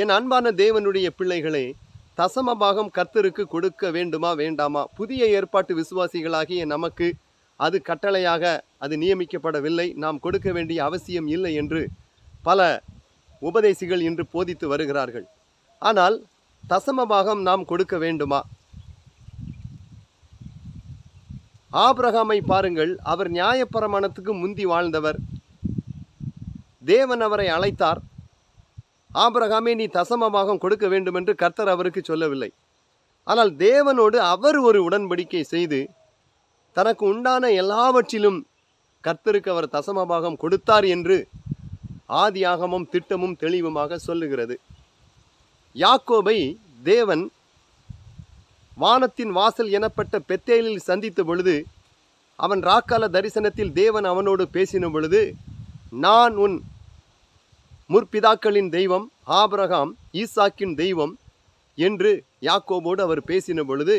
என் அன்பான தேவனுடைய பிள்ளைகளே தசம பாகம் கர்த்தருக்கு கொடுக்க வேண்டுமா வேண்டாமா? புதிய ஏற்பாட்டு விசுவாசிகளாகிய நமக்கு அது கட்டளையாக அது நியமிக்கப்படவில்லை. நாம் கொடுக்க வேண்டிய அவசியம் இல்லை என்று பல உபதேசிகள் இன்று போதித்து வருகிறார்கள். ஆனால் தசம பாகம் நாம் கொடுக்க வேண்டுமா? ஆபிரகாமை பாருங்கள் அவர் நியாயப்பிரமாணத்துக்கு முந்தி வாழ்ந்தவர். தேவன் அவரை அழைத்தார். ஆபிரகாமே நீ தசமபாகம் கொடுக்க வேண்டும் என்று கர்த்தர் அவருக்கு சொல்லவில்லை. ஆனால் தேவனோடு அவர் ஒரு உடன்படிக்கை செய்து தனக்கு உண்டான எல்லாவற்றிலும் கர்த்தருக்கு அவர் தசமபாகம் கொடுத்தார் என்று ஆதியாகமும் திட்டமும் தெளிவுமாக சொல்லுகிறது. யாக்கோபை தேவன் வானத்தின் வாசல் எனப்பட்ட பெத்தேலில் சந்தித்த பொழுது அவன் ராக்கால தரிசனத்தில் தேவன் அவனோடு பேசின பொழுது நான் உன் முற்பிதாக்களின் தெய்வம் ஆபிரகாம் ஈசாக்கின் தெய்வம் என்று யாக்கோபோடு அவர் பேசின பொழுது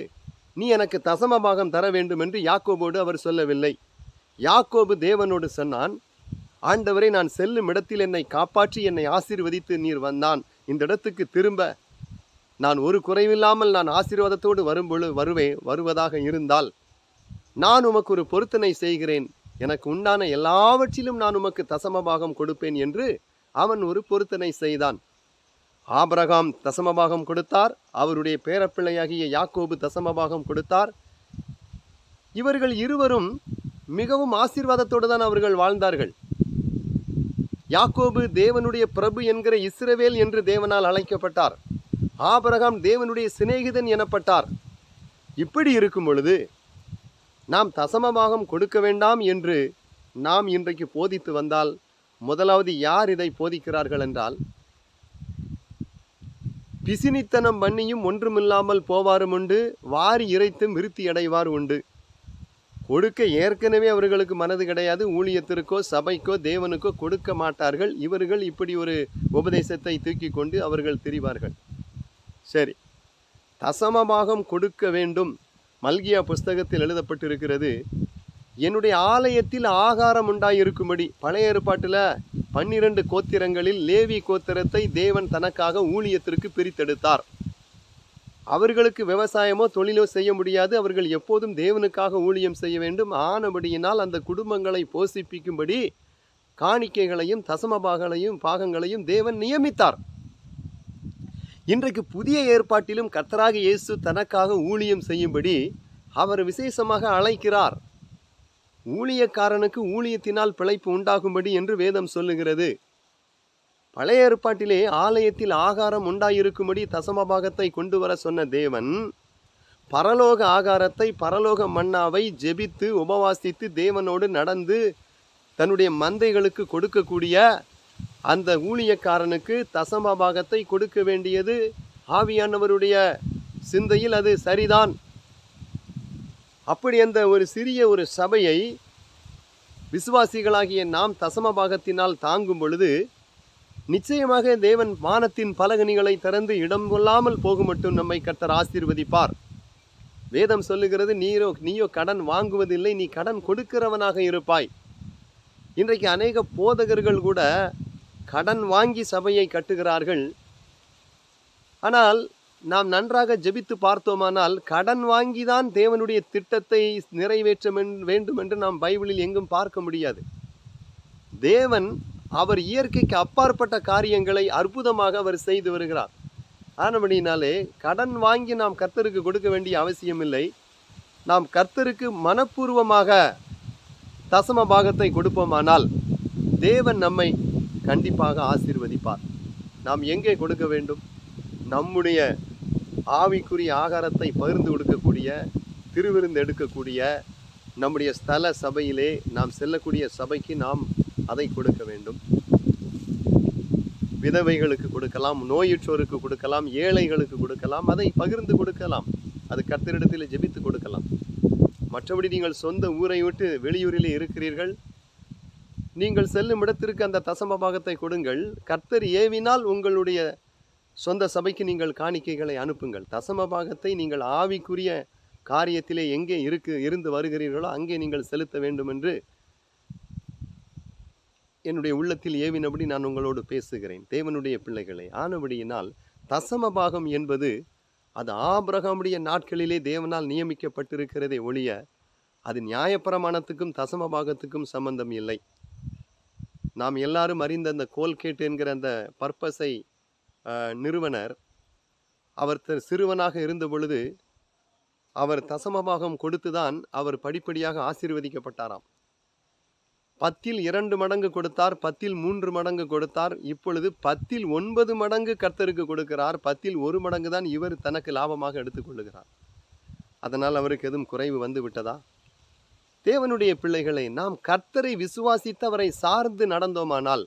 நீ எனக்கு தசமபாகம் தர வேண்டும் என்று யாக்கோபோடு அவர் சொல்லவில்லை. யாக்கோபு தேவனோடு சொன்னான் ஆண்டவரை நான் செல்லும் இடத்தில் என்னை காப்பாற்றி என்னை ஆசீர்வதித்து நீர் வந்தான். இந்த இடத்துக்கு திரும்ப நான் ஒரு குறைவில்லாமல் நான் ஆசீர்வாதத்தோடு வரும்பொழு வருவே வருவதாக இருந்தால் நான் உமக்கு ஒரு பொருத்தனை செய்கிறேன். எனக்கு உண்டான எல்லாவற்றிலும் நான் உமக்கு தசமபாகம் கொடுப்பேன் என்று அவன் ஒரு பொருத்தனை செய்தான். ஆபரகாம் தசமபாகம் கொடுத்தார். அவருடைய பேரப்பிள்ளையாகிய யாக்கோபு தசமபாகம் கொடுத்தார். இவர்கள் இருவரும் மிகவும் ஆசீர்வாதத்தோடு தான் அவர்கள் வாழ்ந்தார்கள். யாக்கோபு தேவனுடைய பிரபு என்கிற இஸ்ரவேல் என்று தேவனால் அழைக்கப்பட்டார். ஆபரகாம் தேவனுடைய சிநேகிதன் எனப்பட்டார். இப்படி இருக்கும் பொழுது நாம் தசமபாகம் கொடுக்க வேண்டாம் என்று நாம் இன்றைக்கு போதித்து வந்தால் முதலாவது யார் இதை போதிக்கிறார்கள் என்றால் பிசினித்தனம் பண்ணியும் ஒன்றுமில்லாமல் போவாரும் உண்டு வாரி இறைத்தும் விருத்தி அடைவார் உண்டு. கொடுக்க ஏற்கனவே அவர்களுக்கு மனது கிடையாது ஊழியத்திற்கோ சபைக்கோ தேவனுக்கோ கொடுக்க மாட்டார்கள். இவர்கள் இப்படி ஒரு உபதேசத்தை தூக்கி கொண்டு அவர்கள் திரிவார்கள். சரி. தசமபாகம் கொடுக்க வேண்டும். மல்கியா புஸ்தகத்தில் எழுதப்பட்டிருக்கிறது என்னுடைய ஆலயத்தில் ஆகாரம் உண்டாயிருக்கும்படி. பழைய ஏற்பாட்டில் பன்னிரண்டு கோத்திரங்களில் லேவி கோத்திரத்தை தேவன் தனக்காக ஊழியத்திற்கு பிரித்தெடுத்தார். அவர்களுக்கு விவசாயமோ தொழிலோ செய்ய முடியாது. அவர்கள் எப்போதும் தேவனுக்காக ஊழியம் செய்ய வேண்டும். ஆனபடியினால் அந்த குடும்பங்களை போஷிப்பிக்கும்படி காணிக்கைகளையும் தசமபாகங்களையும் பாகங்களையும் தேவன் நியமித்தார். இன்றைக்கு புதிய ஏற்பாட்டிலும் கத்தராக இயேசு தனக்காக ஊழியம் செய்யும்படி அவர் விசேஷமாக அழைக்கிறார். ஊழியக்காரனுக்கு ஊழியத்தினால் பிழைப்பு உண்டாகும்படி என்று வேதம் சொல்லுகிறது. பழைய ஏற்பாட்டிலே ஆலயத்தில் ஆகாரம் உண்டாயிருக்கும்படி தசமபாகத்தை கொண்டு வர சொன்ன தேவன் பரலோக ஆகாரத்தை பரலோக மன்னாவை ஜெபித்து உபவாசித்து தேவனோடு நடந்து தன்னுடைய மந்தைகளுக்கு கொடுக்கக்கூடிய அந்த ஊழியக்காரனுக்கு தசமபாகத்தை கொடுக்க வேண்டியது ஆவியானவருடைய சிந்தையில் அது சரிதான். அப்படி அந்த ஒரு சிறிய ஒரு சபையை விசுவாசிகளாகிய நாம் தசம பாகத்தினால் தாங்கும் பொழுது நிச்சயமாக தேவன் வானத்தின் பலகனிகளை திறந்து இடம் கொள்ளாமல் போக மட்டும் நம்மை கர்த்தர் ஆசீர்வதிப்பார். வேதம் சொல்லுகிறது நீரோ நீயோ கடன் வாங்குவதில்லை நீ கடன் கொடுக்கிறவனாக இருப்பாய். இன்றைக்கு அநேக போதகர்கள் கூட கடன் வாங்கி சபையை கட்டுகிறார்கள். ஆனால் நாம் நன்றாக ஜெபித்து பார்த்தோமானால் கடன் வாங்கிதான் தேவனுடைய திட்டத்தை நிறைவேற்ற வேண்டும் என்று நாம் பைபிளில் எங்கும் பார்க்க முடியாது. தேவன் அவர் இயற்கைக்கு அப்பாற்பட்ட காரியங்களை அற்புதமாக அவர் செய்து வருகிறார். ஆனபடினாலே கடன் வாங்கி நாம் கர்த்தருக்கு கொடுக்க வேண்டிய அவசியம் இல்லை நாம் கர்த்தருக்கு மனப்பூர்வமாக தசம பாகத்தை கொடுப்போமானால் தேவன் நம்மை கண்டிப்பாக ஆசீர்வதிப்பார். நாம் எங்கே கொடுக்க வேண்டும்? நம்முடைய ஆவிக்குரிய ஆகாரத்தை பகிர்ந்து கொடுக்கக்கூடிய திருவிருந்து எடுக்கக்கூடிய நம்முடைய ஸ்தல சபையிலே நாம் செல்லக்கூடிய சபைக்கு நாம் அதை கொடுக்க வேண்டும். விதவைகளுக்கு கொடுக்கலாம் நோயுற்றோருக்கு கொடுக்கலாம் ஏழைகளுக்கு கொடுக்கலாம் அதை பகிர்ந்து கொடுக்கலாம். அது கர்த்தரிடத்தில் ஜெபித்து கொடுக்கலாம். மற்றபடி நீங்கள் சொந்த ஊரை விட்டு வெளியூரிலே இருக்கிறீர்கள். நீங்கள் செல்லும் இடத்திற்கு அந்த தசம பாகத்தை கொடுங்கள். கர்த்தர் ஏவினால் உங்களுடைய சொந்த சபைக்கு நீங்கள் காணிக்கைகளை அனுப்புங்கள். தசம பாகத்தை நீங்கள் ஆவிக்குரிய காரியத்திலே எங்கே இருக்கு இருந்து வருகிறீர்களோ அங்கே நீங்கள் செலுத்த வேண்டும் என்று என்னுடைய உள்ளத்தில் ஏவினபடி நான் உங்களோடு பேசுகிறேன். தேவனுடைய பிள்ளைகளை ஆனபடியினால் தசம பாகம் என்பது அது ஆபிரகமுடைய நாட்களிலே தேவனால் நியமிக்கப்பட்டிருக்கிறதே ஒழிய அது நியாயப்பிரமாணத்துக்கும் தசம பாகத்துக்கும் சம்பந்தம் இல்லை. நாம் எல்லாரும் அறிந்த அந்த கோல்கேட் என்கிற அந்த பர்பஸை நிறுவனர். அவர் த- சிறுவனாக இருந்த பொழுது அவர் தசமபாகம் கொடுத்துதான் அவர் படிப்படியாக ஆசீர்வதிக்கப்பட்டாராம். பத்தில் இரண்டு மடங்கு கொடுத்தார் பத்தில் மூன்று மடங்கு கொடுத்தார். இப்பொழுது பத்தில் ஒன்பது மடங்கு கர்த்தருக்கு கொடுக்கிறார் பத்தில் ஒரு மடங்கு தான் இவர் தனக்கு லாபமாக எடுத்துக்கொள்ளுகிறார் அதனால் அவருக்கு எதுவும் குறைவு வந்து விட்டதா? தேவனுடைய பிள்ளைகளை நாம் கர்த்தரை விசுவாசித்து அவரை சார்ந்து நடந்தோமானால்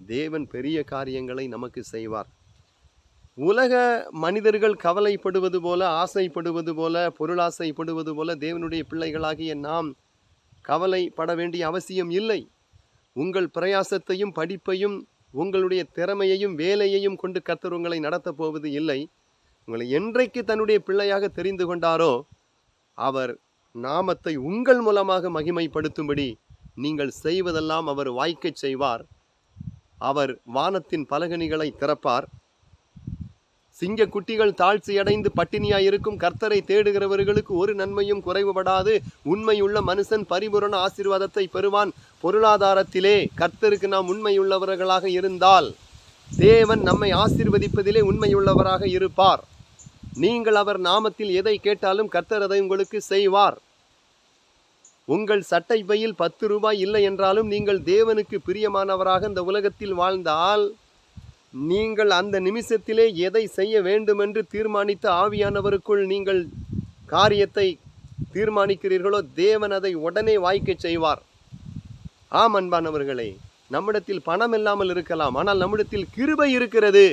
தேவன் பெரிய காரியங்களை நமக்கு செய்வார். உலக மனிதர்கள் கவலைப்படுவது போல ஆசைப்படுவது போல பொருளாசைப்படுவது போல தேவனுடைய பிள்ளைகளாகிய நாம் கவலைப்பட வேண்டிய அவசியம் இல்லை. உங்கள் பிரயாசத்தையும் படிப்பையும் உங்களுடைய திறமையையும் வேலையையும் கொண்டு கத்தர் உங்களை நடத்தப் போவது இல்லை. உங்களை என்றைக்கு தன்னுடைய பிள்ளையாக தெரிந்து கொண்டாரோ அவர் நாமத்தை உங்கள் மூலமாக மகிமைப்படுத்தும்படி நீங்கள் செய்வதெல்லாம் அவர் வாய்க்கச் செய்வார். அவர் வானத்தின் பலகணிகளை திறப்பார். சிங்க குட்டிகள் தாழ்ச்சியடைந்து பட்டினியாயிருக்கும் கர்த்தரை தேடுகிறவர்களுக்கு ஒரு நன்மையும் குறைவுபடாது. உண்மையுள்ள மனுஷன் பரிபூரண ஆசீர்வாதத்தை பெறுவான். பொருளாதாரத்திலே கர்த்தருக்கு நாம் உண்மையுள்ளவர்களாக இருந்தால் தேவன் நம்மை ஆசீர்வதிப்பதிலே உண்மையுள்ளவராக இருப்பார். நீங்கள் அவர் நாமத்தில் எதை கேட்டாலும் கர்த்தர் அதை உங்களுக்கு செய்வார். உங்கள் சட்டை பையில் பத்து ரூபாய் இல்லை என்றாலும் நீங்கள் தேவனுக்கு பிரியமானவராக இந்த உலகத்தில் வாழ்ந்தால் நீங்கள் அந்த நிமிஷத்திலே எதை செய்ய வேண்டுமென்று தீர்மானித்த ஆவியானவருக்குள் நீங்கள் காரியத்தை தீர்மானிக்கிறீர்களோ தேவன் அதை உடனே வாய்க்க செய்வார். ஆம் அன்பானவர்களே நம்மிடத்தில் பணம் இல்லாமல் இருக்கலாம் ஆனால் நம்மிடத்தில் கிருபை இருக்கிறது.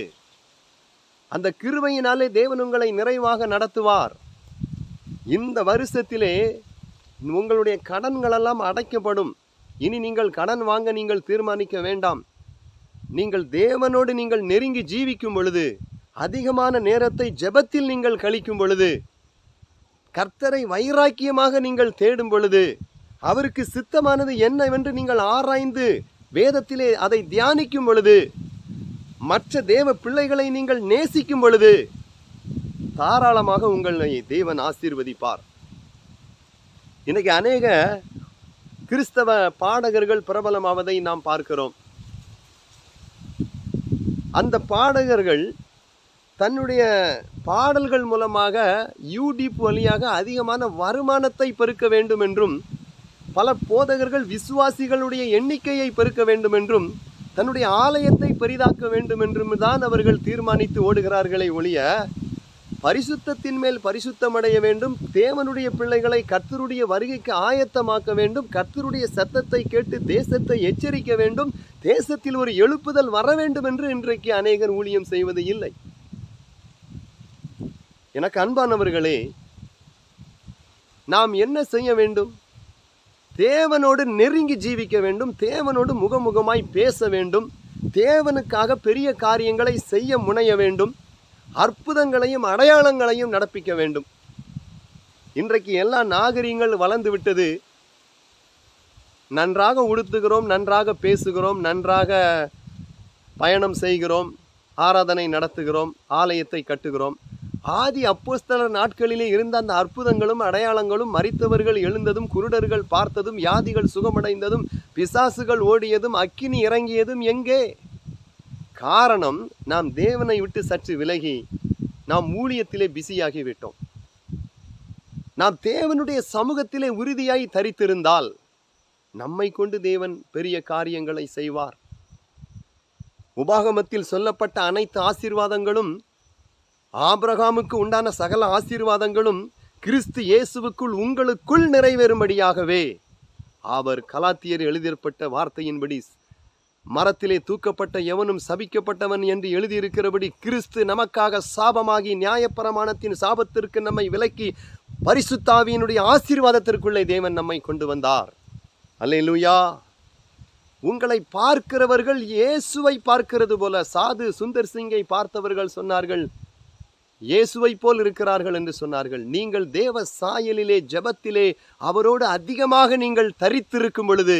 அந்த கிருபையினாலே தேவன் உங்களை நிறைவாக நடத்துவார். இந்த வருஷத்திலே உங்களுடைய கடன்களெல்லாம் அடைக்கப்படும். இனி நீங்கள் கடன் வாங்க நீங்கள் தீர்மானிக்க வேண்டாம். நீங்கள் தேவனோடு நீங்கள் நெருங்கி ஜீவிக்கும் பொழுது அதிகமான நேரத்தை ஜெபத்தில் நீங்கள் கழிக்கும் பொழுது கர்த்தரை வைராக்கியமாக நீங்கள் தேடும் பொழுது அவருக்கு சித்தமானது என்னவென்று நீங்கள் ஆராய்ந்து வேதத்திலே அதை தியானிக்கும் பொழுது மற்ற தேவ பிள்ளைகளை நீங்கள் நேசிக்கும் பொழுது தாராளமாக உங்களை தேவன் ஆசீர்வதிப்பார். இன்றைக்கி அநேக கிறிஸ்தவ பாடகர்கள் பிரபலமாவதை நாம் பார்க்கிறோம். அந்த பாடகர்கள் தன்னுடைய பாடல்கள் மூலமாக யூடியூப் வழியாக அதிகமான வருமானத்தை பெருக்க வேண்டும் என்றும் பல போதகர்கள் விசுவாசிகளுடைய எண்ணிக்கையை பெருக்க வேண்டும் என்றும் தன்னுடைய ஆலயத்தை பெரிதாக்க வேண்டும் என்றும் தான் அவர்கள் தீர்மானித்து ஓடுகிறார்களே ஒழிய பரிசுத்தத்தின் மேல் பரிசுத்தமடைய வேண்டும். தேவனுடைய பிள்ளைகளை கர்த்தருடைய வருகைக்கு ஆயத்தமாக்க வேண்டும். கர்த்தருடைய சத்தத்தை கேட்டு தேசத்தை எச்சரிக்க வேண்டும். தேசத்தில் ஒரு எழுப்புதல் வர வேண்டும் என்று இன்றைக்கு அநேகர் ஊழியம் செய்வது இல்லை. எனக்கு அன்பானவர்களே நாம் என்ன செய்ய வேண்டும்? தேவனோடு நெருங்கி ஜீவிக்க வேண்டும். தேவனோடு முகமுகமாய் பேச வேண்டும். தேவனுக்காக பெரிய காரியங்களை செய்ய முனைய வேண்டும். அற்புதங்களையும் அடையாளங்களையும் நடப்பிக்க வேண்டும். இன்றைக்கு எல்லா நாகரிகங்கள் வளர்ந்து விட்டது. நன்றாக உடுத்துகிறோம் நன்றாக பேசுகிறோம் நன்றாக பயணம் செய்கிறோம் ஆராதனை நடத்துகிறோம் ஆலயத்தை கட்டுகிறோம். ஆதி அப்போஸ்தலர் நாட்களிலே இருந்த அந்த அற்புதங்களும் அடையாளங்களும் மறித்தவர்கள் எழுந்ததும் குருடர்கள் பார்த்ததும் யாதிகள் சுகமடைந்ததும் பிசாசுகள் ஓடியதும் அக்கினி இறங்கியதும் எங்கே? காரணம் நாம் தேவனை விட்டு சற்று விலகி நாம் ஊழியத்திலே பிஸியாகிவிட்டோம். நாம் தேவனுடைய சமூகத்திலே உறுதியாய் தரித்திருந்தால் நம்மை கொண்டு தேவன் பெரிய காரியங்களை செய்வார். உபாகமத்தில் சொல்லப்பட்ட அனைத்து ஆசீர்வாதங்களும் ஆபிரகாமுக்கு உண்டான சகல ஆசீர்வாதங்களும் கிறிஸ்து இயேசுவுக்குள் உங்களுக்குள் நிறைவேறும்படியாகவே அவர் கலாத்தியர் எழுதியப்பட்ட வார்த்தையின்படி மரத்திலே தூக்கப்பட்ட எவனும் சபிக்கப்பட்டவன் என்று எழுதியிருக்கிறபடி கிறிஸ்து நமக்காக சாபமாகி நியாயப்பிரமாணத்தின் சாபத்திற்கு நம்மை விலக்கி பரிசுத்தாவியினுடைய ஆசீர்வாதத்திற்குள்ளே தேவன் நம்மை கொண்டு வந்தார். அல்லேலூயா. உங்களை பார்க்கிறவர்கள் இயேசுவை பார்க்கிறது போல சாது சுந்தர் சிங்கை பார்த்தவர்கள் சொன்னார்கள் இயேசுவை போல் இருக்கிறார்கள் என்று சொன்னார்கள். நீங்கள் தேவ சாயலிலே ஜெபத்திலே அவரோடு அதிகமாக நீங்கள் தரித்திருக்கும் பொழுது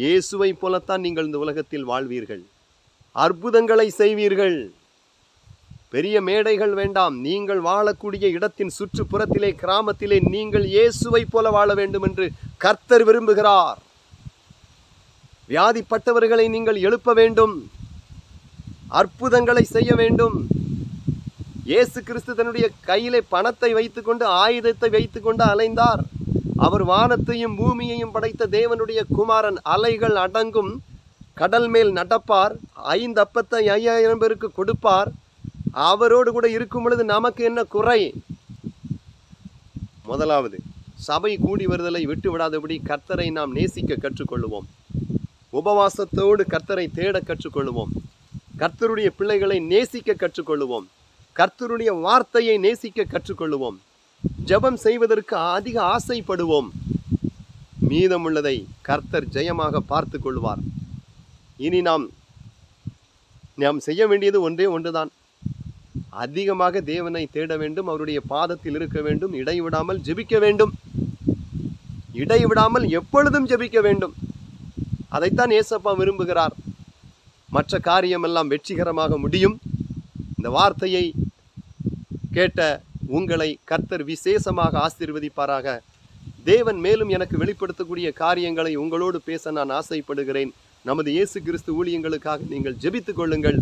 இயேசுவை போலத்தான் நீங்கள் இந்த உலகத்தில் வாழ்வீர்கள். அற்புதங்களை செய்வீர்கள். பெரிய மேடைகள் வேண்டாம். நீங்கள் வாழக்கூடிய இடத்தின் சுற்றுப்புறத்திலே கிராமத்திலே நீங்கள் இயேசுவை போல வாழ வேண்டும் என்று கர்த்தர் விரும்புகிறார். வியாதிப்பட்டவர்களை நீங்கள் எழுப்ப வேண்டும். அற்புதங்களை செய்ய வேண்டும். இயேசு கிறிஸ்து தன்னுடைய கையிலே பணத்தை வைத்துக்கொண்டு ஆயுதத்தை வைத்துக்கொண்டு அலைந்தார். அவர் வானத்தையும் பூமியையும் படைத்த தேவனுடைய குமாரன் அலைகள் அடங்கும். கடல் மேல் நடப்பார். ஐந்து அப்பத்தை ஐயாயிரம் பேருக்கு கொடுப்பார். அவரோடு கூட இருக்கும் பொழுது நமக்கு என்ன குறை? முதலாவது சபை கூடி வருதலை விட்டு விடாதபடி கர்த்தரை நாம் நேசிக்க கற்றுக்கொள்வோம் உபவாசத்தோடு கர்த்தரை தேட கற்றுக்கொள்வோம் கர்த்தருடைய பிள்ளைகளை நேசிக்க கற்றுக்கொள்வோம் கர்த்தருடைய வார்த்தையை நேசிக்க கற்றுக்கொள்வோம் ஜெபம் செய்வதற்கு அதிக ஆசைப்படுவோம். மீதமுள்ளதை கர்த்தர் ஜெயமாக பார்த்து கொள்வார். இனி நாம் நாம் செய்ய வேண்டியது ஒன்றே ஒன்றுதான். அதிகமாக தேவனை தேட வேண்டும் அவருடைய பாதத்தில் இருக்க வேண்டும் இடைவிடாமல் ஜெபிக்க வேண்டும். இடைவிடாமல் எப்பொழுதும் ஜெபிக்க வேண்டும். அதைத்தான் ஏசப்பா விரும்புகிறார். மற்ற காரியமெல்லாம் வெற்றிகரமாக முடியும். இந்த வார்த்தையை கேட்ட உங்களை கர்த்தர் விசேஷமாக ஆசீர்வதிப்பாராக. தேவன் மேலும் எனக்கு வெளிப்படுத்தக்கூடிய காரியங்களை உங்களோடு பேச நான் ஆசைப்படுகிறேன். நமது இயேசு கிறிஸ்து ஊழியங்களுக்காக நீங்கள் ஜெபித்துக் கொள்ளுங்கள்.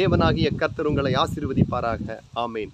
தேவனாகிய கர்த்தர் உங்களை ஆசீர்வதிப்பாராக. ஆமேன்.